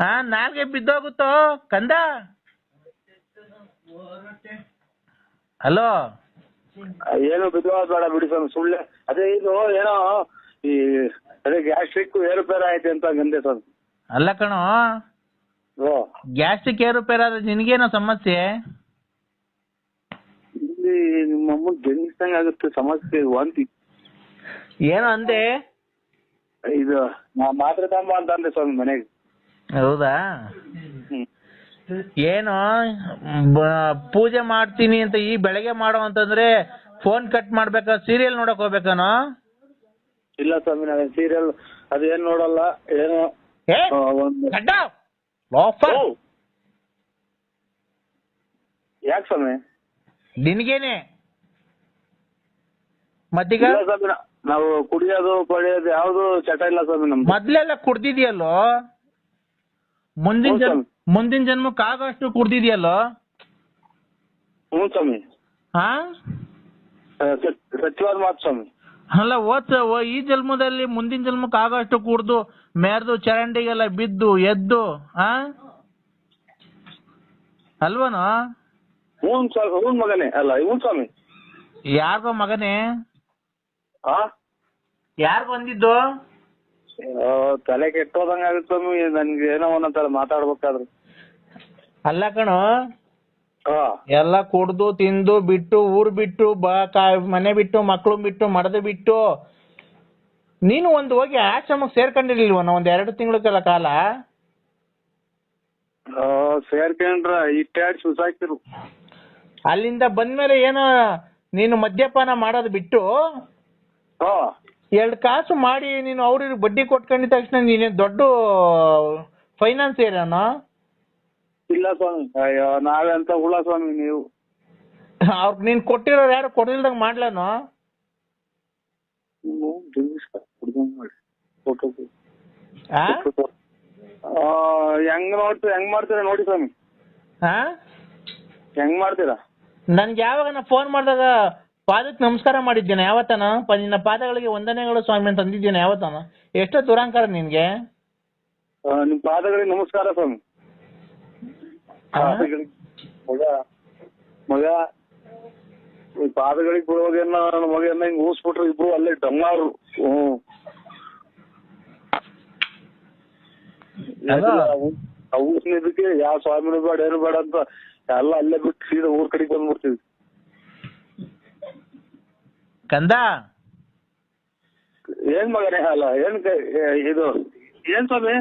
ಹಾ ನಾಲ್ಗೆ ಬಿದ್ದೋಗುತ್ತೋ? ಕಂದ? ಹಲೋ? ಏನು ಬಿದ್ದೋದ್ ಬೇಡ ಬಿಡಿ ಸ್ವಾಮಿ ಸುಳ್ಳೆ. ಅದೇ ಇದು ಏನೋ ಈ ಅದೇ ಗ್ಯಾಸ್ಟ್ರಿಕ್ ಏರುಪೇರ ಆಯ್ತು ಅಂತ ಗಂದೆ ಸ್ವಾಮಿ. ಅಲ್ಲ ಕಣೋ ಓ. ಗ್ಯಾಸ್ಟ್ರಿಕ್ ಏರುಪೇರಾದ್ರೆ ನಿನಗೇನೋ ಸಮಸ್ಯೆ? ಇಲ್ಲಿ ನಿಮ್ಮ ಅಮ್ಮನ್ ಬೆನ್ನಿಸ್ದಂಗ್ ಆಗುತ್ತೆ ಸಮಸ್ಯೆ ವಾಂತಿ. ಏನೋ ಅಂದೆ? ಇದು ನಾ ಮಾತ್ರೆ ತಾಂಬ ಅಂತ ಅಂದೆ ಸ್ವಾಮಿ ಮನೆಗೆ. ಹೌದಾ? ಏನು ಪೂಜೆ ಮಾಡ್ತೀನಿ ಅಂತ ಈ ಬೆಳಗ್ಗೆ ಮಾಡೋ ಅಂತಂದ್ರೆ ಫೋನ್ ಕಟ್ ಮಾಡ್ಬೇಕಾ ಸೀರಿಯಲ್ ನೋಡಕ್ ಹೋಗ್ಬೇಕಾನೋ? ಇಲ್ಲ ಸ್ವಾಮಿ ನಾನು ಸೀರಿಯಲ್ ಅದೇನ್ ನೋಡಲ್ಲ ಏನೋ ಏ ಒಂದು ಗಡ್ಡ ಲೋಫರ್ ಓ! ಯಾಕ್ ಸ್ವಾಮಿ? ನಿನ್ಗೇನೆ? ಮತ್ತೀಗ? ಇಲ್ಲ ಸ್ವಾಮಿ ನಾ- ನಾವು ಕುಡಿಯೋದು ಪಡೆಯೋದು ಯಾವ್ದು ಚಟ ಇಲ್ಲ ಸ್ವಾಮಿ ನಮ್ದು. ಮೊದ್ಲೆಲ್ಲ ಕುಡ್ದಿದ್ಯಲ್ಲೋ? ಮುಂದಿನ ಜನ್ಮ ಸ್ವಾಮಿ. ಮುಂದಿನ ಜನ್ಮಕ್ಕೆ ಆಗೋಷ್ಟು ಕುಡ್ದಿದ್ಯಲ್ಲೋ ಹ್ಞೂ ಸ್ವಾಮಿ. ಹಾ ಆ, ಸತ್ಯವಾದ ಮಾತು ಸ್ವಾಮಿ. ಅಲ್ಲ ಓದ್ ಈ ಜನ್ಮದಲ್ಲಿ ಮುಂದಿನ ಜನ್ಮಕ್ಕೆ ಆಗೋಷ್ಟು ಕುಡ್ದು ಮೇರ್ದು ಚರಂಡಿಗೆಲ್ಲ ಬಿದ್ದು ಎದ್ದು ಆ? ಅಲ್ವನೋ? ಹ್ಞೂ ಸ್ವಾಮಿ ಹ್ಞೂ ಮಗನೇ. ಅಲ್ಲ ಹ್ಞೂ ಸ್ವಾಮಿ. ಯಾರ್ಗೋ ಮಗನೇ? ಹಾ ಯಾರ್ ಬಂದಿದ್ದು? ತಲೆ ಕೆಟ್ಟೋದಂಗ ಆಗುತ್ತೆ ಸ್ವಾಮಿ. ನನ್ಗೆ ಏನೋ ಒಂದೊಂದ್ಸಲ ಮಾತಾಡ್ಬೇಕಾದ್ರೆ. ಅಲ್ಲ ಕಣ ಎಲ್ಲ ಕುಡ್ದು ತಿಂದು ಬಿಟ್ಟು ಊರ್ ಬಿಟ್ಟು ಬಾ ಮನೆ ಬಿಟ್ಟು ಮಕ್ಳು ಬಿಟ್ಟು ಮಡದ ಬಿಟ್ಟು ನೀನು ಒಂದು ಹೋಗಿ ಆಶ್ರಮಕ್ಕೆ ಸೇರ್ಕೊಂಡಿರ್ಲಿಲ್ವ ಒಂದ್ ಎರಡು ತಿಂಗಳ ಕಾಲ? ಆ, ಸೇರ್ಕೊಂಡ್ರ ಇಟ್ಟಾಡಿ ಸುಸಾಕ್ತಿರು ಅಲ್ಲಿಂದ ಬಂದ್ಮೇಲೆ ಏನೋ ನೀನು ಮದ್ಯಪಾನ ಮಾಡೋದು ಬಿಟ್ಟು ಎರಡು ಕಾಸು ಮಾಡಿ ನೀನು ಅವ್ರಿಗೆ ಬಡ್ಡಿ ಕೊಟ್ಕೊಂಡಿದ ತಕ್ಷಣ ನೀನೇ ದೊಡ್ಡ ಫೈನಾನ್ಸ್ ಏರೇನೋ ಇಲ್ಲ ಸ್ವಾಮಿ. ಅಯ್ಯೋ ನಾವೆಂತ ಹುಳ ಸ್ವಾಮಿ ನೀವು? ಅವ್ರಿಗೆ ನೀನ್ ಕೊಟ್ಟಿರೋರು ಯಾರು ಕೊಡಿಲ್ದಂಗ್ ಮಾಡ್ಲೇನೋ? ನೀವು ಡ್ರಿಂಕ್ಸ್ ಕುಡ್ದಂಗ್ ಮಾಡಿ. ಫೋಟೋ ಆ? ಹೆಂಗ್ ನೋಡ್ತೀರ ಹೆಂಗ್ ಮಾಡ್ತೀರಾ ನೋಡಿ ಸ್ವಾಮಿ. ಆ? ಹೆಂಗ್ ಮಾಡ್ತೀರಾ? ನನ್ಗೆ ಯಾವಾಗ ಫೋನ್ ಮಾಡಿದಾಗ ಪಾದಕ್ಕೆ ನಮಸ್ಕಾರ ಮಾಡಿದ್ದೇನೆ ಯಾವತ್ತಾನ? ಪ- ನಿನ್ನ ಪಾದಗಳಿಗೆ ವಂದನೆಗಳು ಸ್ವಾಮಿ ಅಂತ ಅಂದಿದ್ದೇನೆ ಯಾವತ್ತಾನ? ಎಷ್ಟೋ ದುರಾಂಕಾರ ನಿನ್ಗೆ. ಆ, ನಿಮ್ ಪಾದಗಳಿಗೆ ನಮಸ್ಕಾರ ಸ್ವಾಮಿ. ಆ? ಪಾದಗಳಿಗೆ ಮಗ ಮಗ ಈ ಪಾದಗಳಿಗೆ ಬೀಳೋದೇನ ನನ್ನ ಮಗನ ಹಿಂಗ್ ಊಸ್ಬಿಟ್ರು ಇಬ್ರು ಅಲ್ಲೇ ಡಮ್ಮಾರು. ಹ್ಮ್ ಅಲ್ಲ. ಊಸ್ನಿದ್ದಕ್ಕೆ ಯಾವ ಸ್ವಾಮಿನೂ ಬೇಡ ಏನು ಬೇಡ ಅಂತ ಎಲ್ಲ ಅಲ್ಲೇ ಬಿಟ್ಟು ಸೀದಾ ಊರ್ ಕಡೆಗೆ ಬಂದ್ಬಿಡ್ತೀವಿ. ಕಂದ? ಏನ್ ಮಗನೇ? ಅಲ್ಲ ಏನ್ ಇದು ಏನ್ ಸ್ವಾಮಿ?